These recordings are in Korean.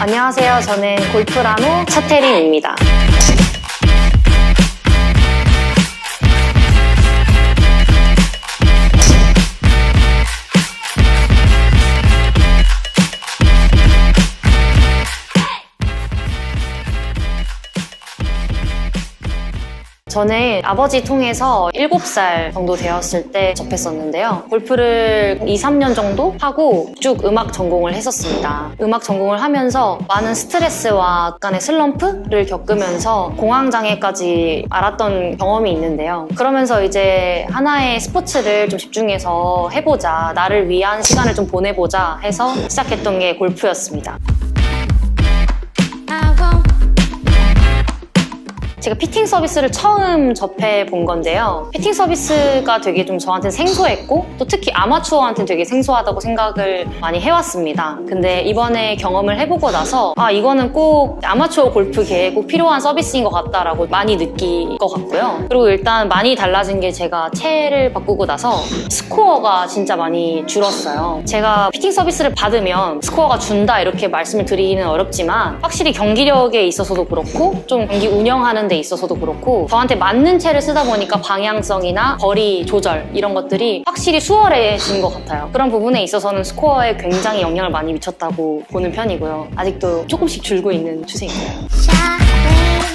안녕하세요. 저는 골프라노 차태린입니다. 저는 아버지 통해서 7살 정도 되었을 때 접했었는데요. 골프를 2, 3년 정도 하고 쭉 음악 전공을 했었습니다. 음악 전공을 하면서 많은 스트레스와 약간의 슬럼프를 겪으면서 공황장애까지 알았던 경험이 있는데요. 그러면서 이제 하나의 스포츠를 좀 집중해서 해보자, 나를 위한 시간을 좀 보내보자 해서 시작했던 게 골프였습니다. 제가 피팅 서비스를 처음 접해 본 건데요. 피팅 서비스가 되게 좀 저한테 생소했고 또 특히 아마추어한테는 되게 생소하다고 생각을 많이 해왔습니다. 근데 이번에 경험을 해보고 나서 아 이거는 꼭 아마추어 골프계에 꼭 필요한 서비스인 것 같다라고 많이 느낀 것 같고요. 그리고 일단 많이 달라진 게 제가 채를 바꾸고 나서 스코어가 진짜 많이 줄었어요. 제가 피팅 서비스를 받으면 스코어가 준다 이렇게 말씀을 드리기는 어렵지만 확실히 경기력에 있어서도 그렇고 좀 경기 운영하는 데 있어서도 그렇고 저한테 맞는 채를 쓰다 보니까 방향성이나 거리 조절 이런 것들이 확실히 수월해진 것 같아요. 그런 부분에 있어서는 스코어에 굉장히 영향을 많이 미쳤다고 보는 편이고요. 아직도 조금씩 줄고 있는 추세입니다.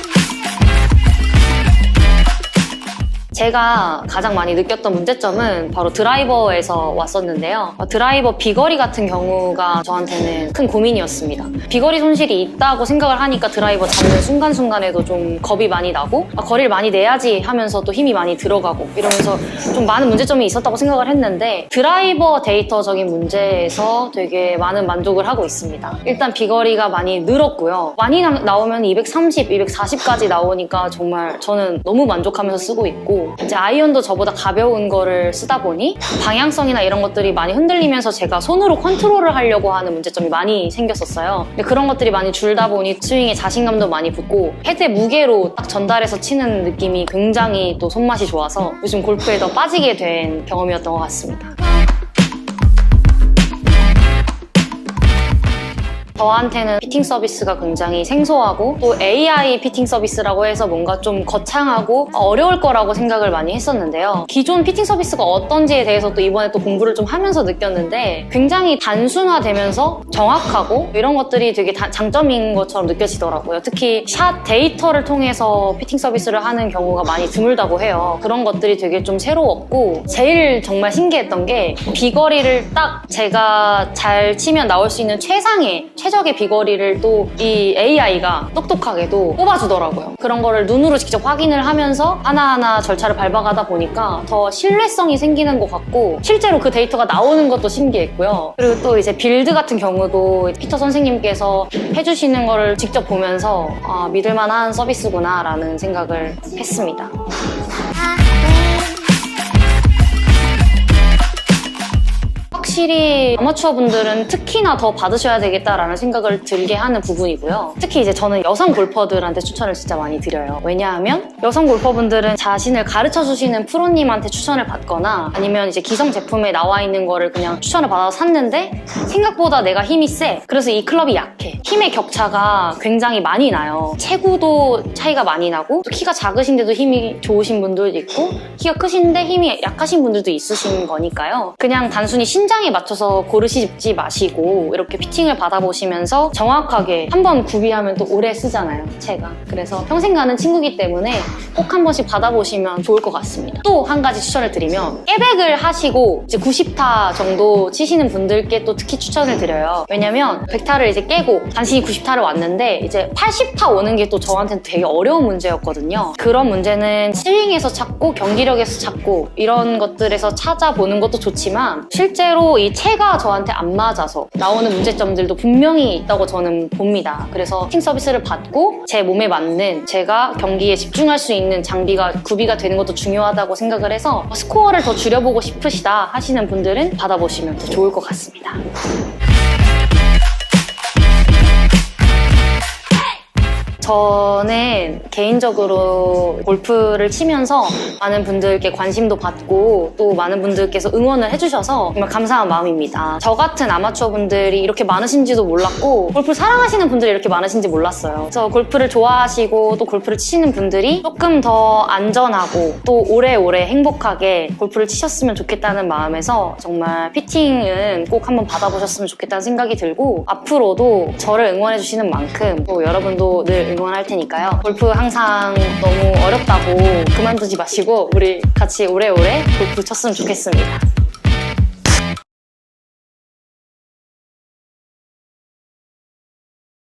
제가 가장 많이 느꼈던 문제점은 바로 드라이버에서 왔었는데요. 어, 드라이버 비거리 같은 경우가 저한테는 큰 고민이었습니다. 비거리 손실이 있다고 생각을 하니까 드라이버 잡는 순간순간에도 좀 겁이 많이 나고 아, 거리를 많이 내야지 하면서 또 힘이 많이 들어가고 이러면서 좀 많은 문제점이 있었다고 생각을 했는데 드라이버 데이터적인 문제에서 되게 많은 만족을 하고 있습니다. 일단 비거리가 많이 늘었고요. 많이 나- 나오면 230, 240까지 나오니까 정말 저는 너무 만족하면서 쓰고 있고 이제 아이언도 저보다 가벼운 거를 쓰다 보니 방향성이나 이런 것들이 많이 흔들리면서 제가 손으로 컨트롤을 하려고 하는 문제점이 많이 생겼었어요. 근데 그런 것들이 많이 줄다 보니 스윙에 자신감도 많이 붙고 헤드의 무게로 딱 전달해서 치는 느낌이 굉장히 또 손맛이 좋아서 요즘 골프에 더 빠지게 된 경험이었던 것 같습니다. 저한테는 피팅 서비스가 굉장히 생소하고 또 AI 피팅 서비스라고 해서 뭔가 좀 거창하고 어려울 거라고 생각을 많이 했었는데요. 기존 피팅 서비스가 어떤지에 대해서 또 이번에 또 공부를 좀 하면서 느꼈는데 굉장히 단순화되면서 정확하고 이런 것들이 되게 다- 장점인 것처럼 느껴지더라고요. 특히 샷 데이터를 통해서 피팅 서비스를 하는 경우가 많이 드물다고 해요. 그런 것들이 되게 좀 새로웠고 제일 정말 신기했던 게 비거리를 딱 제가 잘 치면 나올 수 있는 최상의 최적의 비거리를 또 이 AI가 똑똑하게도 뽑아주더라고요. 그런 거를 눈으로 직접 확인을 하면서 하나하나 절차를 밟아가다 보니까 더 신뢰성이 생기는 것 같고 실제로 그 데이터가 나오는 것도 신기했고요. 그리고 또 이제 빌드 같은 경우도 피터 선생님께서 해주시는 거를 직접 보면서 아, 믿을만한 서비스구나라는 생각을 했습니다. 확실히 아마추어 분들은 특히나 더 받으셔야 되겠다라는 생각을 들게 하는 부분이고요. 특히 이제 저는 여성 골퍼들한테 추천을 진짜 많이 드려요. 왜냐하면 여성 골퍼분들은 자신을 가르쳐 주시는 프로님한테 추천을 받거나 아니면 이제 기성 제품에 나와 있는 거를 그냥 추천을 받아서 샀는데 생각보다 내가 힘이 세. 그래서 이 클럽이 약해. 힘의 격차가 굉장히 많이 나요. 체구도 차이가 많이 나고 또 키가 작으신데도 힘이 좋으신 분들도 있고 키가 크신데 힘이 약하신 분들도 있으신 거니까요. 그냥 단순히 신장 에 맞춰서 고르시지 마시고 이렇게 피팅을 받아보시면서 정확하게 한 번 구비하면 또 오래 쓰잖아요, 채가. 그래서 평생 가는 친구기 때문에 꼭 한 번씩 받아보시면 좋을 것 같습니다. 또 한 가지 추천을 드리면 깨백을 하시고 이제 90타 정도 치시는 분들께 또 특히 추천을 드려요. 왜냐면 100타를 이제 깨고 단순히 90타를 왔는데 이제 80타 오는 게 또 저한테는 되게 어려운 문제였거든요. 그런 문제는 스윙에서 찾고 경기력에서 찾고 이런 것들에서 찾아보는 것도 좋지만 실제로 이 체가 저한테 안 맞아서 나오는 문제점들도 분명히 있다고 저는 봅니다. 그래서 팀 서비스를 받고 제 몸에 맞는 제가 경기에 집중할 수 있는 장비가 구비가 되는 것도 중요하다고 생각을 해서 스코어를 더 줄여보고 싶으시다 하시는 분들은 받아보시면 더 좋을 것 같습니다. 저는 개인적으로 골프를 치면서 많은 분들께 관심도 받고 또 많은 분들께서 응원을 해주셔서 정말 감사한 마음입니다. 저 같은 아마추어 분들이 이렇게 많으신지도 몰랐고 골프 사랑하시는 분들이 이렇게 많으신지 몰랐어요. 그래서 골프를 좋아하시고 또 골프를 치시는 분들이 조금 더 안전하고 또 오래오래 행복하게 골프를 치셨으면 좋겠다는 마음에서 정말 피팅은 꼭 한번 받아보셨으면 좋겠다는 생각이 들고 앞으로도 저를 응원해주시는 만큼 또 여러분도 늘 응원할 테니까요. 골프 항상 너무 어렵다고 그만두지 마시고 우리 같이 오래오래 골프 쳤으면 좋겠습니다.